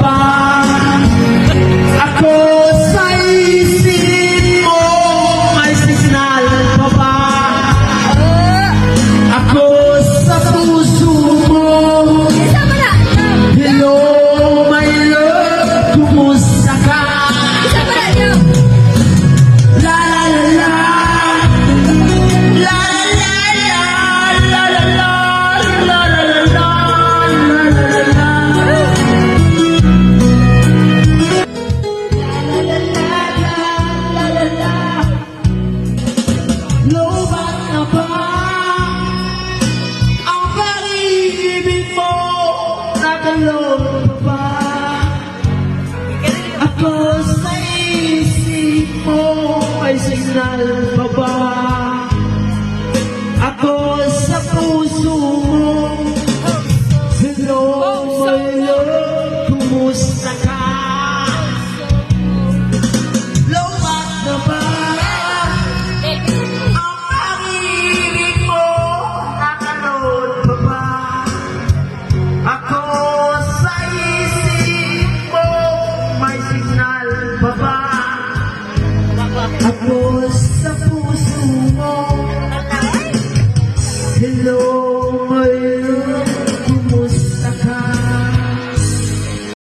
ba? Ako Lobat na ba ang pag-ibig pa ba? Ako sa isip mo signal pa ba? Ako sa puso mo Hello, love Kumusta ka? Tapos sa puso mo